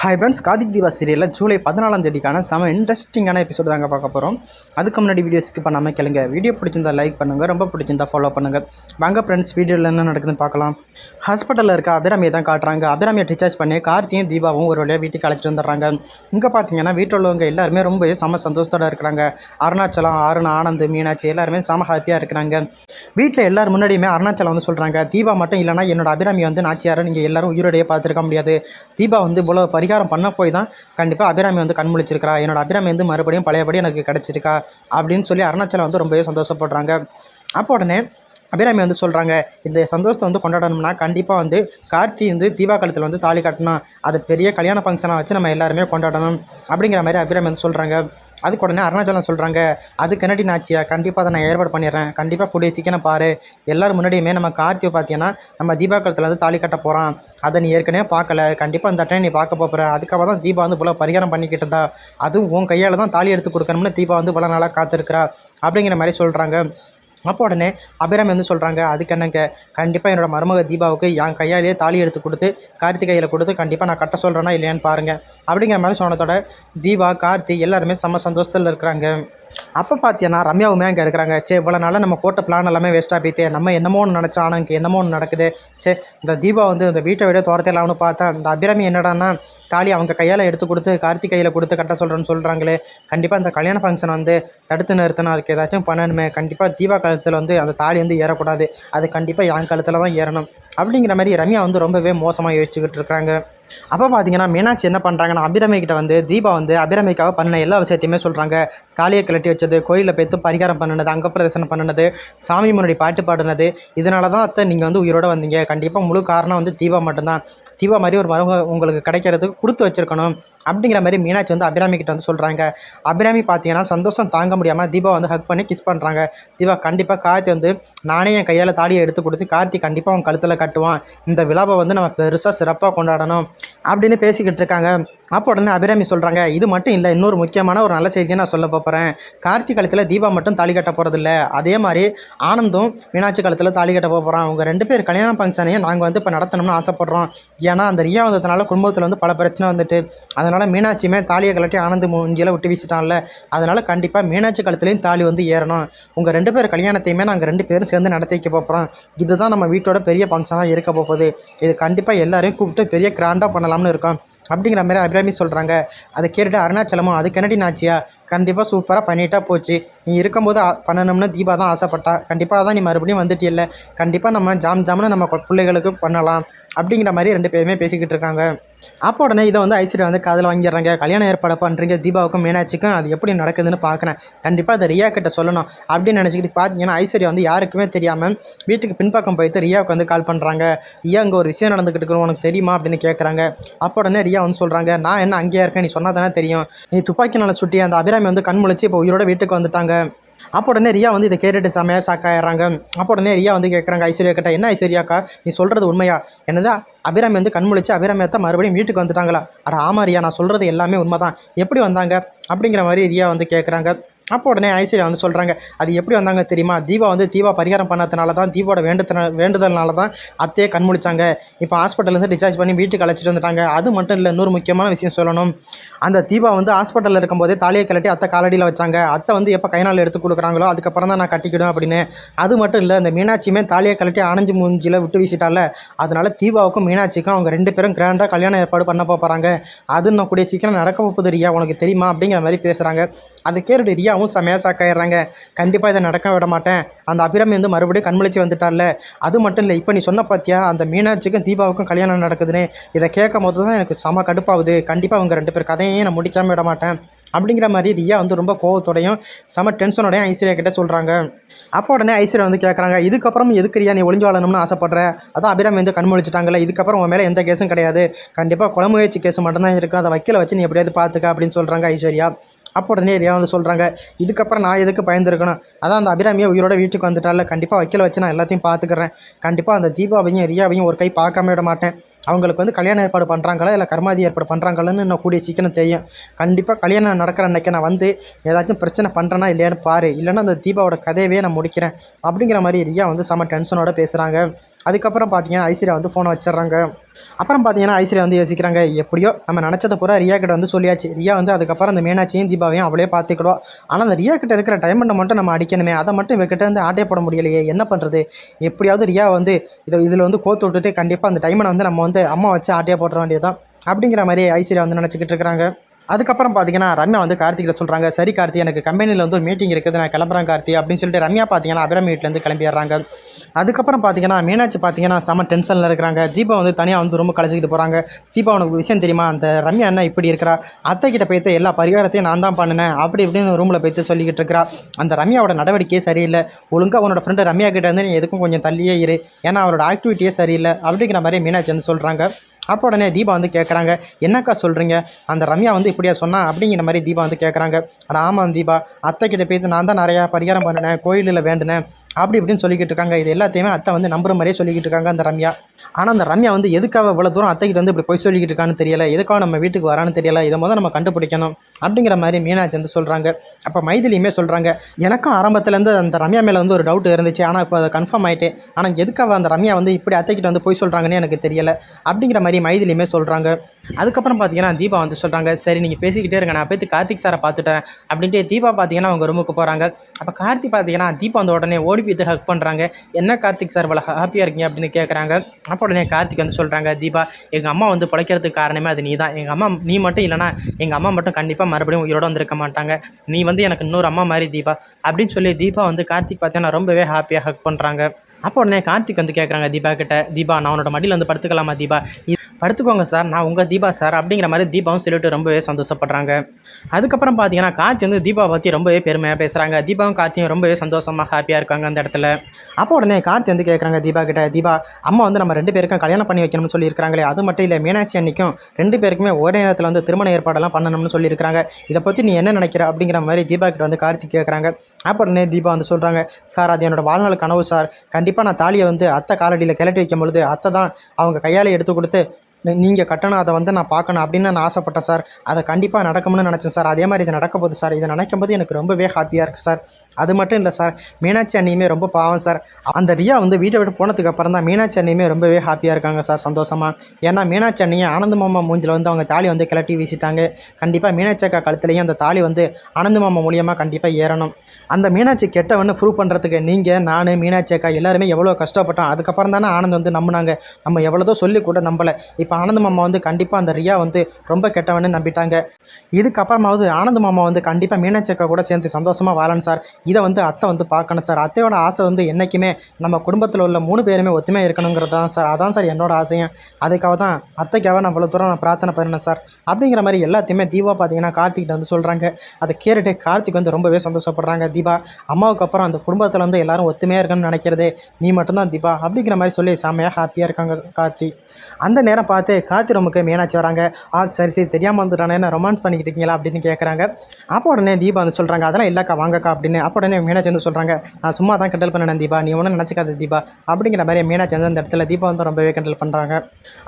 Hi friends Karthik Deepa சீரியலில் ஜூலை பதினாலாம் தேதிக்கான செம இன்ட்ரெஸ்டிங்கான எபிசோடு தாங்க பார்க்க போகிறோம் அதுக்கு முன்னாடி வீடியோ ஸ்கிப் பண்ணாமல் கேளுங்க. வீடியோ பிடிச்சிருந்தா லைக் பண்ணுங்கள் ரொம்ப பிடிச்சிருந்தா ஃபாலோ பண்ணுங்கள் வாங்க ஃப்ரெண்ட்ஸ் வீடியோவில் என்ன நடக்குதுன்னு பார்க்கலாம். ஹாஸ்பிட்டலில் இருக்க அபிராமியை தான் காட்டுறாங்க. அபிராமியை டிஸ்சார்ஜ் பண்ணி கார்த்தியும் தீபாவும் ஒரு வழியாக வீட்டுக்கு அழைச்சிட்டு வந்துடுறாங்க. இங்கே பார்த்தீங்கன்னா வீட்டில் உள்ளவங்க எல்லாருமே ரொம்ப செம சந்தோஷத்தோட இருக்கிறாங்க. அருணாச்சலம் அருண் ஆனந்த் மீனாட்சி எல்லாருமே செம ஹாப்பியாக இருக்கிறாங்க. வீட்டில் எல்லார் முன்னாடியுமே அருணாச்சலம் வந்து சொல்கிறாங்க தீபா மட்டும் இல்லைனா என்னோட அபிராமி வந்து நாச்சியாரை நீங்கள் எல்லாரும் உயிரோடையே பார்த்துருக்க முடியாது. தீபா வந்து இவ்வளோ பரி பரிகாரம் பண்ண போய் தான் கண்டிப்பாக அபிராமி வந்து கண் முழிச்சிருக்கிறா என்னோட அபிராமி வந்து மறுபடியும் பழையபடி எனக்கு கிடச்சிருக்கா அப்படின்னு சொல்லி அருணாச்சலம் வந்து ரொம்பவே சந்தோஷப்படுறாங்க. அப்போ உடனே அபிராமி வந்து சொல்கிறாங்க இந்த சந்தோஷத்தை வந்து கொண்டாடணும்னா கண்டிப்பாக வந்து கார்த்தி வந்து தீபா காலத்தில் வந்து தாலி கட்டணும். அது பெரிய கல்யாண ஃபங்க்ஷனாக வச்சு நம்ம எல்லாருமே கொண்டாடணும் அப்படிங்கிற மாதிரி அபிராமி வந்து சொல்கிறாங்க அதுக்கு உடனே அருணாச்சலம் சொல்கிறாங்க அது என்னடி நாச்சியா? கண்டிப்பாக அதை நான் ஏற்பாடு பண்ணிடுறேன். கண்டிப்பாக கூடிய சீக்கிரம் பாரு. எல்லோரும் முன்னாடியுமே நம்ம கார்த்தியை பார்த்தீங்கன்னா நம்ம தீபாக்கலத்தில் வந்து தாலி கட்ட போகிறான் அதை நீ ஏற்கனவே பார்க்கல கண்டிப்பாக அந்த டைம் நீ பார்க்க போகிற அதுக்காக தான் தீபா வந்து இவ்வளோ பரிகாரம் பண்ணிக்கிட்டு இருந்தா. அதுவும் உன் கையால் தான் தாலி எடுத்து கொடுக்கணும்னு தீபா வந்து இவ்வளோ நாளாக காத்திருக்கிறா. அப்படிங்கிற மாதிரி சொல்கிறாங்க அப்போ உடனே அபிராமி வந்து சொல்கிறாங்க அதுக்கு என்னங்க? கண்டிப்பாக என்னோடய மருமக தீபாவுக்கு என் கையாலேயே தாலி எடுத்து கொடுத்து கார்த்திகையில் கொடுத்து கண்டிப்பாக நான் கட்ட சொல்கிறேன்னா இல்லையான்னு பாருங்கள் அப்படிங்கிற மாதிரி சொன்னதோட தீபா கார்த்தி எல்லாருமே செம்ம சந்தோஷத்தில் இருக்கிறாங்க. அப்போ பார்த்தீங்கன்னா ரம்யாவுமே அங்கே இருக்கிறாங்க? சே இவ்வளோ நாளாக நம்ம போட்ட பிளான் எல்லாமே வேஸ்ட்டாக போயிட்டே நம்ம என்னமோ ஒன்று நினச்சோம் ஆனால் இங்கே என்னமோ ஒன்று நடக்குது. சே இந்த தீபா வந்து இந்த வீட்டை விட துரத்திடலாம்னு பார்த்தா இந்த அபிராமி என்னடான்னா தாலி அவங்க கையால் எடுத்து கொடுத்து கார்த்திக் கையில் கொடுத்து கட்ட சொல்கிறேன்னு சொல்கிறாங்களே கண்டிப்பாக இந்த கல்யாண ஃபங்க்ஷன் வந்து தடுத்து நிறுத்தணும் அதுக்கு ஏதாச்சும் பண்ணணுமே. கண்டிப்பாக தீபா கழுத்தில் வந்து அந்த தாலி வந்து ஏறக்கூடாது. அது கண்டிப்பாக என் கழுத்தில் தான் ஏறணும். அப்படிங்கிற மாதிரி ரம்யா வந்து ரொம்பவே மோசமாக யோசிச்சுக்கிட்டு இருக்கிறாங்க. அப்போ பார்த்தீங்கன்னா மீனாட்சி என்ன பண்ணுறாங்கன்னா அபிராமிகிட்ட வந்து தீபா வந்து அபிராமிக்காக பண்ணின எல்லா விஷயத்தையுமே சொல்கிறாங்க தாலியை கிளட்டி வச்சது கோயிலில் போய்த்து பரிகாரம் பண்ணினது அங்க பிரதர்சனம் பண்ணினது சாமி முன்னாடி பாட்டு பாடினது. இதனால தான் அத்தை நீங்கள் வந்து உயிரோட வந்தீங்க. கண்டிப்பாக முழு காரணம் வந்து தீபா மட்டும்தான். தீபா மாதிரி ஒரு மருமக உங்களுக்கு கிடைக்கிறதுக்கு கொடுத்து வச்சிருக்கணும் அப்படிங்கிற மாதிரி மீனாட்சி வந்து அபிராமிக்கிட்ட வந்து சொல்கிறாங்க அபிராமி பார்த்தீங்கன்னா சந்தோஷம் தாங்க முடியாமல் தீபா வந்து ஹக் பண்ணி கிஸ் பண்ணுறாங்க தீபா கண்டிப்பாக கார்த்தி வந்து நானே என் கையால் தாலியை எடுத்து கொடுத்து கார்த்தி கண்டிப்பாக அவன் கழுத்தில் கட்டுவான். இந்த விழாவை வந்து நம்ம பெருசாக சிறப்பாக கொண்டாடணும். அப்படின்னு பேசிக்கிட்டு இருக்காங்க. அப்போ உடனே அபிராமி சொல்கிறாங்க இது மட்டும் இல்லை இன்னொரு முக்கியமான ஒரு நல்ல செய்தியை நான் சொல்ல போகிறேன் கார்த்திக் காலத்தில் தீபா மட்டும் தாலி கட்ட போகிறதில்ல அதே மாதிரி ஆனந்தும் மீனாட்சி காலத்தில் தாலி கட்ட போகிறான் அவங்க ரெண்டு பேர் கல்யாண ஃபங்க்ஷனையும் நாங்கள் வந்து இப்போ நடத்தணும்னு ஆசைப்பட்றோம். ஏன்னா அந்த ரியா வந்ததுனால குடும்பத்தில் வந்து பல பிரச்சனை வந்துட்டு அதனால் மீனாட்சியுமே தாலியை கலட்டி ஆனந்த் மூஞ்சியில் விட்டு வீசிட்டான்ல. அதனால் கண்டிப்பாக மீனாட்சி காலத்துலேயும் தாலி வந்து ஏறணும். உங்கள் ரெண்டு பேர் கல்யாணத்தையுமே நாங்கள் ரெண்டு பேரும் சேர்ந்து நடத்தி வைக்க போகிறோம் இதுதான் நம்ம வீட்டோட பெரிய ஃபங்க்ஷனாக இருக்க போகுது. இது கண்டிப்பாக எல்லாரையும் கூப்பிட்டு பெரிய கிராண்டாக பண்ணலாம்னு இருக்கான் அப்படிங்கிற மாதிரி அபிராமி சொல்கிறாங்க அதை கேட்டுட்டு அருணாச்சலமும் அது கெனடி நாச்சியா? கண்டிப்பாக சூப்பராக பண்ணிட்டா போச்சு. நீ இருக்கும்போது பண்ணணும்னு தீபா தான் ஆசைப்பட்டா. கண்டிப்பாக தான் நீ மறுபடியும் வந்துட்டில்ல கண்டிப்பாக நம்ம ஜாம் ஜாம்னு நம்ம பிள்ளைகளுக்கு பண்ணலாம். அப்படிங்கிற மாதிரி ரெண்டு பேருமே பேசிக்கிட்டு இருக்காங்க. அப்போ உடனே இதை வந்து ஐஸ்வர்யா வந்து காதில் வாங்கிடுறாங்க. கல்யாணம் ஏற்பாடு பண்ணுறீங்க தீபாவுக்கும் மீனாட்சிக்கும். அது எப்படி நடக்குதுன்னு பார்க்குறேன். கண்டிப்பாக அதை ரியா கிட்ட சொல்லணும். அப்படின்னு நினச்சிக்கிட்டு பார்த்தீங்கன்னா ஐஸ்வர்யா வந்து யாருக்குமே தெரியாமல் வீட்டுக்கு பின்பக்கம் போயிட்டு ரியாவுக்கு வந்து கால் பண்ணுறாங்க ரியா இங்கே ஒரு விஷயம் நடந்துக்கிட்டு இருக்கணும் உனக்கு தெரியுமா? அப்படின்னு கேட்குறாங்க அப்போ உடனே ரியா வந்து சொல்கிறாங்க நான் என்ன அங்கேயே இருக்கேன்? நீ சொன்னால் தானே தெரியும். நீ துப்பாக்கினால சுட்டி அந்த அபிராமி வந்து கண் முழிச்சு இப்போ உயிரோட வீட்டுக்கு வந்துட்டாங்க. அப்போ உடனே ரியா வந்து இதை கேட்டுட்டு செமையாக சாக்காயிடுறாங்க அப்போ உடனே ரியா வந்து கேட்குறாங்க ஐஸ்வர்யா கிட்ட என்ன ஐஸ்வர்யாக்கா நீ சொல்கிறது உண்மையா? என்னது? அபிராமி வந்து கண் முழிச்சு அபிராமியத்தை மறுபடியும் வீட்டுக்கு வந்துட்டாங்களா? அட ஆமா ரியா நான் சொல்கிறது எல்லாமே உண்மை தான் எப்படி வந்தாங்க? அப்படிங்கிற மாதிரி ரியா வந்து கேட்குறாங்க அப்போ உடனே ஐஸ்வர்யா வந்து சொல்கிறாங்க அது எப்படி வந்தாங்க தெரியுமா? தீபா வந்து தீபா பரிகாரம் பண்ணதுனால தான் தீபாவோட வேண்டுதன வேண்டுதல்னால தான் அத்தையே கண்முடிச்சாங்க இப்போ ஹாஸ்பிட்டல்லேருந்து டிஸ்சார்ஜ் பண்ணி வீட்டுக்கு அழைச்சிட்டு வந்துட்டாங்க. அது மட்டும் இல்லை இன்னொரு முக்கியமான விஷயம் சொல்லணும். அந்த தீபா வந்து ஹாஸ்பிட்டலில் இருக்கும்போதே தாலியை கழட்டி அத்தை காலடியில் வச்சாங்க. அத்தை வந்து எப்போ கைநாள் எடுத்து கொடுக்குறாங்களோ அதுக்கப்புறம் தான் நான் கட்டிக்கிடும் அப்படின்னு. அது மட்டும் இல்லை அந்த மீனாட்சியுமே தாலியை கழட்டி ஆனஞ்சு மூஞ்சியில் விட்டு வீசிட்டால அதனால தீபாவுக்கும் மீனாட்சிக்கும் அவங்க ரெண்டு பேரும் கிராண்டாக கல்யாணம் ஏற்பாடு பண்ண போகிறாங்க அது இன்னும் கூடிய சீக்கிரம் நடக்க போகுது ரியா உனக்கு தெரியுமா? அப்படிங்கிற மாதிரி பேசுகிறாங்க அதை கேட்டுட்டு ரியாவும் செமையாக சாக்காயிடுறாங்க கண்டிப்பாக இதை நடக்க விட மாட்டேன். அந்த அபிராமி வந்து மறுபடியும் கண்முழிச்சு வந்துட்டால அது மட்டும் இல்லை இப்போ நீ சொன்ன பார்த்தியா அந்த மீனாட்சிக்கும் தீபாவுக்கும் கல்யாணம் நடக்குதுன்னு. இதை கேட்கும் போது தான் எனக்கு செம கடுப்பாகுது. கண்டிப்பாக அவங்க ரெண்டு பேர் கதையையும் நான் முடிக்காமல் விட மாட்டேன். அப்படிங்கிற மாதிரி ரியா வந்து ரொம்ப கோவத்தோடையும் செம டென்ஷனோடையும் ஐஸ்வர்யா கிட்டே சொல்கிறாங்க அப்போ உடனே ஐஸ்வர்யா வந்து கேட்குறாங்க இதுக்கப்புறம் எதுக்கு ரியா நீ ஒளிஞ்சு வாழணும்னு ஆசைப்படுற? அதான் அபிராமி வந்து கண்மொழிச்சிட்டாங்கல்ல இதுக்கப்புறம் உன் மேலே எந்த கேஸும் கிடையாது. கண்டிப்பாக குழம்பு முயற்சி கேஸ் மட்டும்தான் இருக்கும் அதை வக்கீல வச்சு நீ எப்படியாவது பார்த்துக்க அப்படின்னு சொல்கிறாங்க ஐஸ்வர்யா. அப்போ உடனே ரியா வந்து சொல்கிறாங்க இதுக்கப்புறம் நான் எதுக்கு பயந்துருக்கணும்? அதான் அந்த அபிராமியை உயிரோட வீட்டுக்கு வந்துட்டால கண்டிப்பாக வைக்கல வச்சு நான் எல்லாத்தையும் பார்த்துக்கிறேன். கண்டிப்பாக அந்த தீபாவையும் ரியாவையும் ஒரு கை பார்க்காம விட மாட்டேன். அவங்களுக்கு வந்து கல்யாணம் ஏற்பாடு பண்ணுறாங்களா இல்லை கர்மாதி ஏற்பாடு பண்ணுறாங்களான்னு என்ன கூடிய சீக்கிரம் தெரியும். கண்டிப்பாக கல்யாணம் நடக்கிற அன்னைக்கு நான் வந்து ஏதாச்சும் பிரச்சனை பண்ணுறேனா இல்லையான்னு பாரு. இல்லைன்னா அந்த தீபாவோட கதையவே நான் முடிக்கிறேன். அப்படிங்கிற மாதிரி ரியா வந்து செம டென்ஷனோட பேசுகிறாங்க அதுக்கப்புறம் பார்த்தீங்கன்னா ஐஸ்வர்யா வந்து ஃபோனை வச்சிடுறாங்க. அப்புறம் பார்த்தீங்கன்னா ஐஸ்வர்யா வந்து யோசிக்கிறாங்க எப்படியோ நம்ம நினச்சதை பூரா ரியா கிட்ட வந்து சொல்லியாச்சு. ரியா வந்து அதுக்கப்புறம் அந்த மீனாட்சியும் தீபாவையும் அவளே பார்த்துக்கிடுவோம் ஆனால் அந்த ரியா கிட்ட இருக்கிற டைமண்டை மட்டும் நம்ம அடிக்கணுமே. அதை மட்டும் இவகிட்ட வந்து ஆட்டே போட முடியலையே. என்ன பண்ணுறது எப்படியாவது ரியா வந்து இதை இதில் வந்து கோத்து விட்டுட்டு கண்டிப்பாக அந்த டைமண்டை வந்து நம்ம வந்து அம்மா வச்சு ஆட்டையாக போட்டுற வேண்டியதான் அப்படிங்கிற மாதிரி ஐஸ்வர்யா வந்து நினச்சிக்கிட்டு இருக்கிறாங்க. அதுக்கப்புறம் பார்த்தீங்கன்னா ரம்யா வந்து கார்த்திகிட்ட சொல்கிறாங்க சரி கார்த்தி எனக்கு கம்பெனியில் வந்து ஒரு மீட்டிங் இருக்குது நான் கிளம்புறேன் கார்த்தி அப்படின்னு சொல்லிட்டு ரம்யா பார்த்தீங்கன்னா அபிராமி வீட்டிலேருந்து கிளம்பிடுறாங்க. அதுக்கப்புறம் பார்த்தீங்கன்னா மீனாட்சி பார்த்தீங்கன்னா செம டென்ஷனில் இருக்கிறாங்க. தீபா வந்து தனியாக வந்து ரொம்ப கழிச்சிக்கிட்டு போகிறாங்க தீபா உனக்கு விஷயம் தெரியுமா? அந்த ரம்யா என்ன இப்படி இருக்கிறா? அத்தை கிட்ட போய்த்து எல்லா பரிகாரத்தையும் நான் தான் பண்ணினேன் அப்படி இப்படின்னு ரூமில் போய்த்து சொல்லிக்கிட்டு இருக்கிறா. அந்த ரம்யாவோட நடவடிக்கையே சரியில்லை. ஒழுங்காக உன்னோட ஃப்ரெண்டு ரம்யா கிட்டே வந்து நீ எதுக்கும் கொஞ்சம் தள்ளியே இரு. ஏன்னா அவரோட ஆக்டிவிட்டியே சரியில்லை அப்படிங்கிற மாதிரி மீனாட்சி வந்து சொல்கிறாங்க அப்போ உடனே தீபா வந்து கேட்குறாங்க என்னக்கா சொல்கிறீங்க அந்த ரம்யா வந்து இப்படியா சொன்னா? அப்படிங்கிற மாதிரி தீபா வந்து கேட்குறாங்க ஆனால் ஆமாம் தீபா. அத்தை கிட்ட போய்த்து நான் தான் நிறையா பரிகாரம் பண்ணினேன். கோயிலில் வேண்டினேன். அப்படி இப்படின்னு சொல்லிக்கிட்டு இருக்காங்க. இது எல்லாத்தையுமே அத்தை வந்து நம்புற மாதிரியே சொல்லிக்கிட்டு இருக்காங்க அந்த ரம்யா. ஆனால் அந்த ரம்யா வந்து எதுக்காக இவ்வளோ தூரம் அத்தைக்கிட்ட வந்து இப்படி போய் சொல்லிக்கிட்டு இருக்கான்னு தெரியல. எதுக்காக நம்ம வீட்டுக்கு வரான்னு தெரியல. இதை முதல் நம்ம கண்டுபிடிக்கணும் அப்படிங்கிற மாதிரி மீனாட்சி வந்து சொல்கிறாங்க அப்போ மைதிலியுமே சொல்கிறாங்க எனக்கும் ஆரம்பத்துலேருந்து அந்த ரம்யா மேலே வந்து ஒரு டவுட் இருந்துச்சு. ஆனால் இப்போ அதை கன்ஃபார்ம் ஆகிட்டேன் ஆனால் எதுக்காக அந்த ரம்யா வந்து இப்படி அத்தைக்கிட்ட வந்து போய் சொல்கிறாங்கன்னு எனக்கு தெரியலை. அப்படிங்கிற மாதிரி மைதிலியுமே சொல்கிறாங்க அதுக்கப்புறம் பார்த்தீங்கன்னா தீபா வந்து சொல்கிறாங்க சரி நீங்கள் பேசிக்கிட்டே இருங்க. நான் போய்த்து கார்த்திக் சாரை பார்த்துட்டேன். அப்படின்ட்டு தீபா பார்த்தீங்கன்னா அவங்க ரூமுக்கு போகிறாங்க அப்போ கார்த்திக் பார்த்தீங்கன்னா தீபா வந்து உடனே ஓடி போய் ஹக் பண்ணுறாங்க என்ன கார்த்திக் சார் இவ்வளோ ஹாப்பியாக இருக்கீங்க? அப்படின்னு கேட்குறாங்க அப்போ உடனே கார்த்திக் வந்து சொல்கிறாங்க தீபா எங்கள் அம்மா வந்து பிழைக்கிறதுக்கு காரணமே அது நீ தான் எங்கள் அம்மா நீ மட்டும் இல்லைனா எங்கள் அம்மா மட்டும் கண்டிப்பாக மறுபடியும் உயிரோட வந்திருக்க மாட்டாங்க. நீ வந்து எனக்கு இன்னொரு அம்மா மாதிரி தீபா. அப்படின்னு சொல்லி தீபா வந்து கார்த்திக் பார்த்தீங்கன்னா ரொம்பவே ஹாப்பியாக ஹக் பண்ணுறாங்க அப்போ உடனே கார்த்திக் வந்து கேட்குறாங்க தீபா கிட்ட தீபா நான் உன்னோட மடியில் வந்து படுத்துக்கலாமா தீபா? படுத்துக்கோங்க சார் நான் உங்கள் தீபா சார் அப்படிங்கிற மாதிரி தீபாவும் சொல்லிட்டு ரொம்பவே சந்தோஷப்படுறாங்க. அதுக்கப்புறம் பார்த்தீங்கன்னா கார்த்தி வந்து தீபா பற்றி ரொம்பவே பெருமையாக பேசுகிறாங்க தீபாவும் கார்த்தியும் ரொம்பவே சந்தோஷமாக ஹாப்பியாக இருக்காங்க அந்த இடத்துல. அப்போ உடனே கார்த்தி வந்து கேட்குறாங்க தீபா கிட்ட தீபா அம்மா வந்து நம்ம ரெண்டு பேருக்கும் கல்யாணம் பண்ணி வைக்கணும்னு சொல்லியிருக்காங்களே அது மட்டும் இல்லை மீனாட்சி அன்னைக்கும் ரெண்டு பேருக்குமே ஒரே நேரத்தில் வந்து திருமண ஏற்பாடெல்லாம் பண்ணணும்னு சொல்லியிருக்காங்க இதை பற்றி நீ என்ன நினைக்கிற? அப்படிங்கிற மாதிரி தீபா கிட்ட வந்து கார்த்திக் கேட்குறாங்க அப்போ உடனே தீபா வந்து சொல்கிறாங்க சார் அது என்னோட வாழ்நாள் கனவு சார். கண்டிப்பாக நான் தாலியை வந்து அத்தை காலடியில் கிளட்டி வைக்கும் பொழுது அத்தை தான் அவங்க கையால் எடுத்து கொடுத்து நீங்கள் கட்டணும் அதை வந்து நான் பார்க்கணும் அப்படின்னு நான் ஆசைப்பட்டேன் சார். அதை கண்டிப்பாக நடக்கும்னு நினச்சேன் சார். அதே மாதிரி இது நடக்க போகுது சார். இதை நினைக்கும் போது எனக்கு ரொம்பவே ஹாப்பியாக இருக்குது சார். அது மட்டும் இல்லை சார். மீனாட்சி அண்ணியுமே ரொம்ப பாவம் சார். அந்த ரியா வந்து வீட்டை விட்டு போனதுக்கு அப்புறம் தான் மீனாட்சி அண்ணியுமே ரொம்பவே ஹாப்பியாக இருக்காங்க சார் சந்தோஷமாக ஏன்னா மீனாட்சி அண்ணியை ஆனந்த மாமா மூஞ்சில் வந்து அவங்க தாலி வந்து கிளட்டி வீசிட்டாங்க. கண்டிப்பாக மீனாட்சி அக்கா கழுத்துலேயும் அந்த தாலி வந்து ஆனந்த மாமா மூலியமாக கண்டிப்பாக ஏறணும். அந்த மீனாட்சி கெட்டவன்னு ப்ரூவ் பண்ணுறதுக்கு நீங்கள் நான் மீனாட்சி அக்கா எல்லாருமே எவ்வளோ கஷ்டப்பட்டோம். அதுக்கப்புறம் தானே ஆனந்த் வந்து நம்பினாங்க. நம்ம எவ்வளோதோ சொல்லி கூட நம்பலை. இப்போ ஆனந்த மாமா வந்து கண்டிப்பாக அந்த ரியா வந்து ரொம்ப கெட்டவன்னு நம்பிட்டாங்க. இதுக்கப்புறமாவது ஆனந்த மாமா வந்து கண்டிப்பாக மீனாட்சி அக்கா கூட சேர்ந்து சந்தோஷமாக வாழணும் சார். இதை வந்து அத்தை வந்து பார்க்கணும் சார். அத்தையோட ஆசை வந்து என்றைக்குமே நம்ம குடும்பத்தில் உள்ள மூணு பேருமே ஒத்துமையாக இருக்கணுங்கிறது தான் சார். அதான் சார் என்னோட ஆசையும். அதுக்காக தான் அத்தைக்காக நான் இவ்வளோ தூரம் நான் பிரார்த்தனை பண்ணேன் சார். அப்படிங்கிற மாதிரி எல்லாத்தையுமே தீபா பார்த்தீங்கன்னா கார்த்திக்கிட்ட வந்து சொல்கிறாங்க அதை கேட்டுட்டு கார்த்திக் வந்து ரொம்பவே சந்தோஷப்படுறாங்க. தீபா அம்மாவுக்கு அப்புறம் அந்த குடும்பத்தில் வந்து எல்லாரும் ஒத்துமையாக இருக்கணும்னு நினைக்கிறதே நீ மட்டும்தான் தீபா அப்படிங்கிற மாதிரி சொல்லி செம்மையாக ஹாப்பியாக இருக்காங்க கார்த்திக். அந்த நேரம் பார்த்து கார்த்தி ரொம்பக்கு மீனாட்சி வராங்க? ஆ சரி சரி தெரியாமல் வந்துட்டானே என்ன ரொமான்ஸ் பண்ணிக்கிட்டு இருக்கீங்களா அப்படின்னு கேட்குறாங்க அப்போ உடனே தீபா வந்து சொல்கிறாங்க அதெல்லாம் இல்லைக்கா வாங்கக்கா அப்படின்னு. அப்போ உடனே மீனாட்சி வந்து சொல்கிறாங்க நான் சும்மா தான் கிண்டல் பண்ணினேன் தீபா நீ ஒன்றும் நினச்சிக்காத தீபா அப்படிங்கிற மாதிரி மீனாட்சி வந்து அந்த இடத்துல தீபா வந்து ரொம்பவே கிண்டல் பண்ணுறாங்க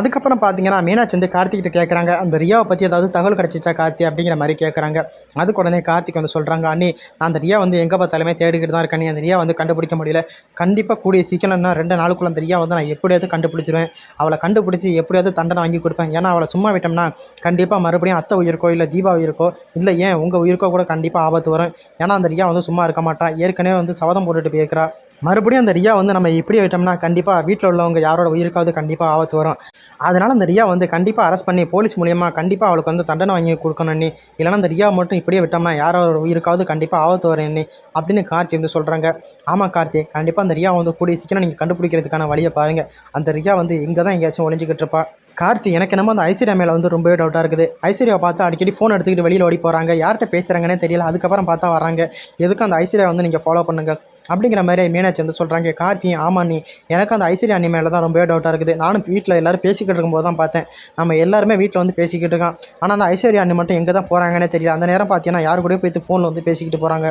அதுக்கப்புறம் பார்த்தீங்கன்னா மீனாட்சி வந்து கார்த்திகிட்ட கேட்குறாங்க அந்த ரியாவை பற்றி ஏதாவது தகவல் கிடச்சிச்சா கார்த்தி? அப்படிங்கிற மாதிரி கேட்குறாங்க அதுக்கு உடனே கார்த்திக் வந்து சொல்கிறாங்க அண்ணி நான் அந்த ரியா வந்து எங்கே பார்த்தாலுமே தேடிக்கிட்டு தான் இருக்கேன் அந்த ரியா வந்து கண்டுபிடிக்க முடியல. கண்டிப்பாக கூடிய சீக்கிரம்னா ரெண்டு நாளுக்குள்ள அந்த ரியா வந்து நான் எப்படியாவது கண்டுபிடிச்சிருவேன். அவளை கண்டுபிடிச்சி எப்படியாவது தண்டனை வாங்கி கொடுப்பேன் ஏன்னா அவளை சும்மா விட்டோம்னா கண்டிப்பாக மறுபடியும் அத்தை உயிருக்கோ இல்லை தீபா உயிருக்கோ இல்லை ஏன் உங்கள் உயிருக்கோ கூட கண்டிப்பாக ஆபத்து வரும். ஏன்னா அந்த ரியா வந்து சும்மா இருக்க மாட்டா. ஏற்கனவே வந்து சபதம் போட்டுட்டு போயிருக்கிறா. மறுபடியும் அந்த ரியா வந்து நம்ம இப்படி விட்டோம்னா கண்டிப்பாக வீட்டில் உள்ளவங்க யாரோட உயிருக்காவது கண்டிப்பாக ஆபத்து வரும். அதனால் அந்த ரியா வந்து கண்டிப்பாக அரெஸ்ட் பண்ணி போலீஸ் மூலியமாக கண்டிப்பாக அவளுக்கு வந்து தண்டனை வாங்கி கொடுக்கணும் நீ. இல்லைனா அந்த ரியா மட்டும் இப்படியே விட்டோம்னா யாரோட உயிருக்காவது கண்டிப்பாக ஆபத்து வரும் நீ அப்படின்னு கார்த்தி வந்து சொல்கிறாங்க ஆமாம் கார்த்தி கண்டிப்பாக அந்த ரியா வந்து கூடிய சீக்கிரம் நீங்கள் கண்டுபிடிக்கிறதுக்கான வழியை பாருங்கள் அந்த ரியா வந்து இங்கே தான் எங்கேயாச்சும் ஒழிஞ்சிக்கிட்டு இருப்பா. கார்த்தி எனக்கு நம்ம அந்த ஐஸ்வர்யா மேலே வந்து ரொம்பவே டவுட்டாக இருக்குது. ஐஸ்வர்யா பார்த்து அடிக்கடி ஃபோன் எடுத்துக்கிட்டு வெளியில் ஓடி போகிறாங்க யார்கிட்ட பேசுகிறாங்கன்னே தெரியல. அதுக்கப்புறம் பார்த்தா வராங்க. எதுக்கும் அந்த ஐஸ்வர்யா வந்து நீங்கள் ஃபாலோ பண்ணுங்கள் அப்படிங்கிற மாதிரி மீனாட்சி வந்து சொல்கிறாங்க கார்த்தி ஆமாம் நீ எனக்கு அந்த ஐஸ்வர்யா அண்ணி மேலே தான் ரொம்பவே டவுட்டாக இருக்குது. நானும் வீட்டில் எல்லோரும் பேசிக்கிட்டு இருக்கும்போது தான் பார்த்தேன். நம்ம எல்லாருமே வீட்டில் வந்து பேசிக்கிட்டு இருக்கான். ஆனால் அந்த ஐஸ்வர்யா அண்ணி மட்டும் எங்கே தான் போகிறாங்கன்னே தெரியல. அந்த நேரம் பார்த்தீங்கன்னா யார் கூட போய்த்து ஃபோனில் வந்து பேசிக்கிட்டு போகிறாங்க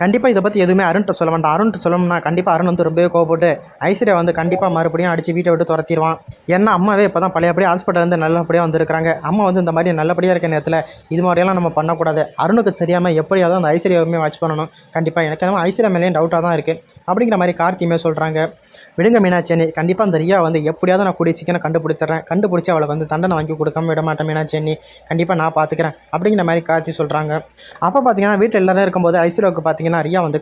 கண்டிப்பாக இதை பற்றி எதுவுமே அருண்கிட்ட சொல்ல வேண்டாம். அருண்கிட்ட சொல்லணும்னா கண்டிப்பாக அருண் வந்து ரொம்பவே கோவப்பட்டு ஐஸ்வர்யா வந்து கண்டிப்பாக மறுபடியும் அடித்து வீட்டை விட்டு துரத்திடுவான் ஏன்னா அம்மாவே இப்போ தான் பழையபடியே ஹாஸ்பிட்டலேருந்து நல்லபடியாக வந்திருக்காங்க அம்மா வந்து இந்த மாதிரி நல்லபடியாக இருக்க நேரத்தில் இது மாதிரியெல்லாம் நம்ம பண்ணக்கூடாது. அருணுக்கு தெரியாமல் எப்படியாவது அந்த ஐஸ்வர்யாவுமே வாட்ச் பண்ணணும். கண்டிப்பாக எனக்கு என்னமோ ஐஸ்வர்யா மேலேயும் டவுட்டாக தான் இருக்குது அப்படிங்கிற மாதிரி கார்த்தியுமே சொல்கிறாங்க விடுங்க மீனாட்சி கண்டிப்பாக அந்த ரியா வந்து எப்படியாவது நான் கூடிய சீக்கிரம் கண்டுபிடிச்சிடுறேன். கண்டுபிடிச்சி அவளுக்கு வந்து தண்டனை வாங்கி கொடுக்காம விட மாட்டேன் மீனாட்சி கண்டிப்பாக நான் பார்த்துக்கிறேன் அப்படிங்கிற மாதிரி கார்த்தி சொல்கிறாங்க அப்போ பார்த்தீங்கன்னா வீட்டில் எல்லாரும் இருக்கும்போது ஐஸ்வர்யாவுக்கு பார்த்தீங்கன்னா ரியா வந்து